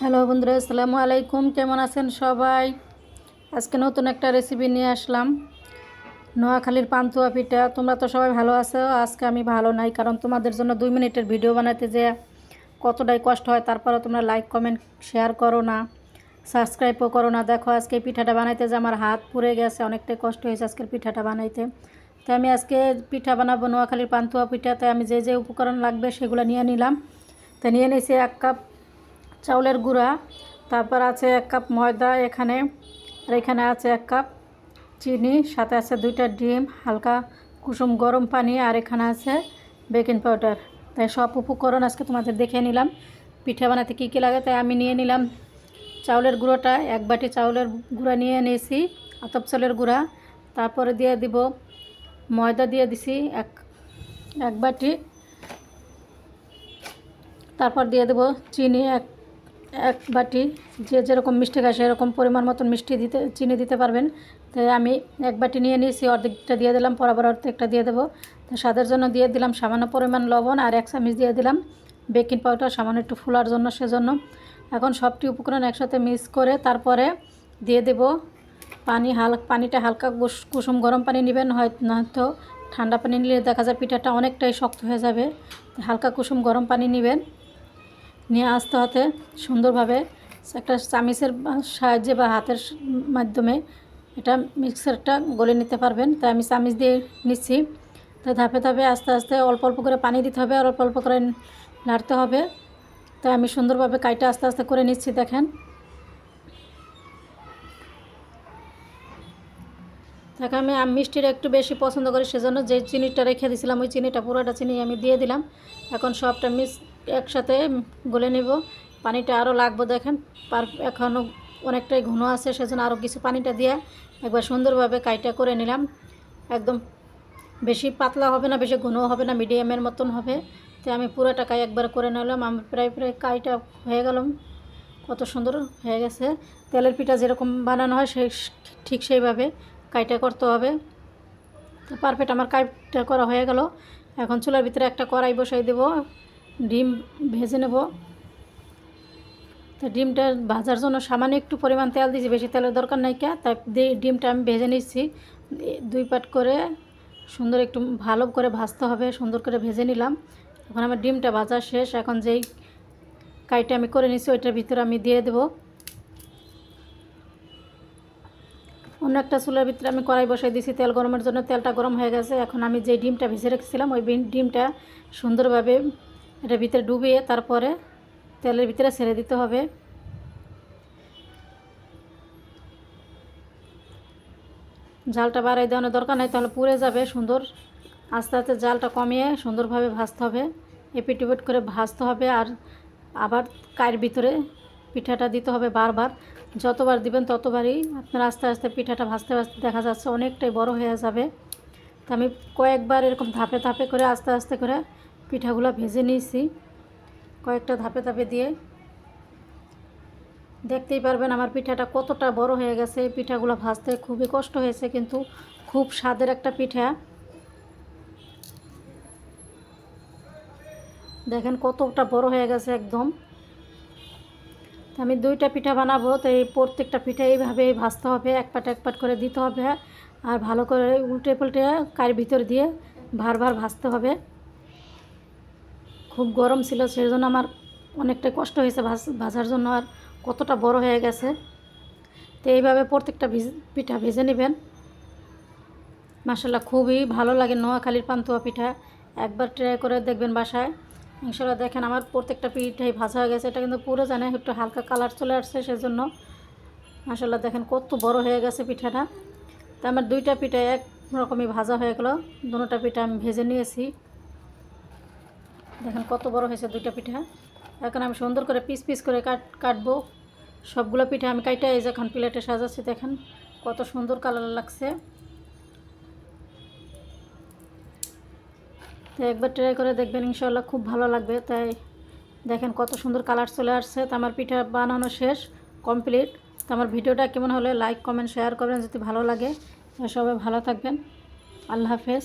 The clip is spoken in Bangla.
হ্যালো বন্ধুরা, আসসালামু আলাইকুম। কেমন আছেন সবাই? আজকে নতুন একটা রেসিপি নিয়ে আসলাম। নোয়াখালীর পান্তুয়া পিঠা। তোমরা তো সবাই ভালো আছো? আজকে আমি ভালো নাই, কারণ তোমাদের জন্য দুই মিনিটের ভিডিও বানাতে যে কতটাই কষ্ট হয় তারপরে তোমরা লাইক কমেন্ট শেয়ার করো না সাবস্ক্রাইবও করো না। দেখো, আজকে পিঠাটা বানাইতে যে আমার হাত পুড়ে গেছে, অনেকটাই কষ্ট হয়েছে আজকের পিঠাটা বানাইতে। তো আমি আজকে পিঠা বানাবো নোয়াখালীর পান্তুয়া পিঠা। তাই আমি যে যে উপকরণ লাগবে সেগুলো নিয়ে নিলাম। তা নিয়ে নিয়েছি এক কাপ চাউলের গুঁড়া, তারপর আছে এক কাপ ময়দা এখানে, আর এখানে আছে এক কাপ চিনি, সাথে আছে দুইটা ডিম, হালকা কুসুম গরম পানি, আর এখানে আছে বেকিং পাউডার। তাই সব উপকরণ আজকে তোমাদের দেখে নিলাম। পিঠে বানাতে কী কী লাগে তাই আমি নিয়ে নিলাম। চাউলের গুঁড়োটা, এক বাটি চাউলের গুঁড়া নিয়ে নিয়েছি, আতপ চাউলের গুঁড়া। তারপরে দিয়ে দিব ময়দা দিয়ে দিছি এক এক বাটি। তারপর দিয়ে দেবো চিনি এক এক বাটি যে যেরকম মিষ্টি খায় সেরকম পরিমাণ মতন মিষ্টি দিতে, চিনি দিতে পারবেন। তাই আমি এক বাটি নিয়ে নিয়েছি, অর্ধেকটা দিয়ে দিলাম, বরাবর অর্ধেকটা দিয়ে দেবো। তো স্বাদের জন্য দিয়ে দিলাম সামান্য পরিমাণ লবণ আর এক চামচ দিয়ে দিলাম বেকিং পাউডার, সামান্য একটু ফুলার জন্য সেজন্য। এখন সবটি উপকরণ একসাথে মিক্স করে তারপরে দিয়ে দেব পানি, হাল, পানিটা হালকা কুস- কুসুম গরম পানি নেবেন, হয়, নয়তো ঠান্ডা পানি নিলে দেখা যায় পিঠাটা অনেকটাই শক্ত হয়ে যাবে। হালকা কুসুম গরম পানি নেবেন। নিয়ে আসতে হতে সুন্দরভাবে একটা চামিচের সাহায্যে বা হাতের মাধ্যমে এটা মিক্সারটা গলে নিতে পারবেন। তাই আমি চামিচ দিয়ে নিচ্ছি। তো ধাপে ধাপে আস্তে আস্তে অল্প অল্প করে পানি দিতে হবে আর অল্প অল্প করে নাড়তে হবে। তাই আমি সুন্দরভাবে কাইটা আস্তে আস্তে করে নিচ্ছি, দেখেন। তাকে আমি মিষ্টিটা একটু বেশি পছন্দ করি, সেজন্য যে চিনিটা রেখে দিয়েছিলাম ওই চিনিটা পুরোটা চিনি আমি দিয়ে দিলাম। এখন সবটা মিক্স একসাথে গলে নেব। পানিটা আরও লাগবে দেখেন। পার এখনও অনেকটাই ঘন আছে, সেজন্য আরও কিছু পানিটা দিয়ে একবার সুন্দরভাবে কাইটা করে নিলাম। একদম বেশি পাতলা হবে না, বেশি ঘনও হবে না, মিডিয়ামের মতন হবে। তো আমি পুরোটা কাই একবার করে নিলাম। আমি প্রায় প্রায় কাইটা হয়ে গেলাম। কত সুন্দর হয়ে গেছে। তেলের পিঠা যেরকম বানানো হয় সেই ঠিক সেইভাবে কাইটা করতে হবে। পারফেক্ট আমার কাইটা করা হয়ে গেল। এখন চুলার ভিতরে একটা কড়াই বসাই দেব। ডিম ভেজে নেব। তো ডিমটা ভাজার জন্য সামান্য একটু পরিমাণ তেল দিয়েছি, বেশি তেলের দরকার নাই কে। তাই ডিমটা আমি ভেজে নিচ্ছি। দুই পাট করে সুন্দর একটু ভালো করে ভাজতে হবে, সুন্দর করে ভেজে নিলাম। এখন আমার ডিমটা ভাজা শেষ। এখন যেই কাইটা আমি করে নিচ্ছি, ওইটার ভিতরে আমি দিয়ে দেবো। অন্য একটা চুলার ভিতরে আমি কড়াই বসাই দিয়েছি, তেল গরমের জন্য তেলটা গরম হয়ে গেছে। এখন আমি যে ডিমটা ভেজে রেখেছিলাম, ওই ডিমটা সুন্দরভাবে এটার ভিতরে ডুবিয়ে তারপরে তেলের ভিতরে ছেড়ে দিতে হবে। জালটা বাড়াই দেওয়ানোর দরকার নেই, তাহলে পুড়ে যাবে সুন্দর। আস্তে আস্তে জালটা কমিয়ে সুন্দরভাবে ভাজতে হবে। এপিট উপিট করে ভাজতে হবে আর আবার কায়ের ভিতরে পিঠাটা দিতে হবে বারবার। যতবার দিবেন ততবারই আপনার আস্তে আস্তে পিঠাটা ভাজতে ভাজতে দেখা যাচ্ছে অনেকটাই বড় হয়ে যাবে। তো আমি কয়েকবার এরকম ধাপে ধাপে করে আস্তে আস্তে করে পিঠাগুলো ভেজে নিয়েছি। কয়েকটা ধাপে ধাপে দিয়ে। দেখতেই পারবেন আমার পিঠাটা কতটা বড় হয়ে গেছে। পিঠাগুলো ভাজতে খুবই কষ্ট হয়েছে, কিন্তু খুব স্বাদের একটা পিঠা। দেখেন কতটা বড় হয়ে গেছে একদম। আমি দুইটা পিঠা বানাবো, তো এই প্রত্যেকটা পিঠা এইভাবে ভাজতে হবে, এক পাট এক পাট করে দিতে হবে। আর ভালো করে উল্টে পাল্টে কার ভিতর দিয়ে ভার ভার ভাজতে হবে। খুব গরম ছিল সেই জন্য আমার অনেকটা কষ্ট হয়েছে ভাজ, ভাজার জন্য আর কতটা বড় হয়ে গেছে। তো এইভাবে প্রত্যেকটা পিঠা ভেজে নেবেন। মাসাল্লাহ খুবই ভালো লাগে নোয়াখালীর পান্তুয়া পিঠা। একবার ট্রাই করে দেখবেন বাসায়। ইনশাল্লাহ দেখেন আমার প্রত্যেকটা পিঠাই ভাজা হয়ে গেছে, এটা কিন্তু পুরো জানে একটু হালকা কালার চলে আসছে সেজন্য। মাসাল্লাহ দেখেন কত বড় হয়ে গেছে পিঠাটা। তো আমার দুইটা পিঠা এক রকমই ভাজা হয়ে গেলো দুটোটা পিঠা আমি ভেজে নিয়েছি। দেখেন কত বড় হয়েছে দুইটা পিঠা। এখন আমি সুন্দর করে পিস পিস করে কাট, কাটবো। সবগুলো পিঠা আমি কাইটা এই যে এখন প্লেটে সাজাচ্ছি, দেখেন কত সুন্দর কালার লাগছে। তো একবার ট্রাই করে দেখবেন ইনশাল্লাহ খুব ভালো লাগবে। তাই দেখেন কত সুন্দর কালার চলে আসছে। তো আমার পিঠা বানানো শেষ, কমপ্লিট। তো আমার ভিডিওটা কেমন হলে লাইক কমেন্ট শেয়ার করবেন যদি ভালো লাগে। সবাই ভালো থাকবেন। আল্লাহ হাফেজ।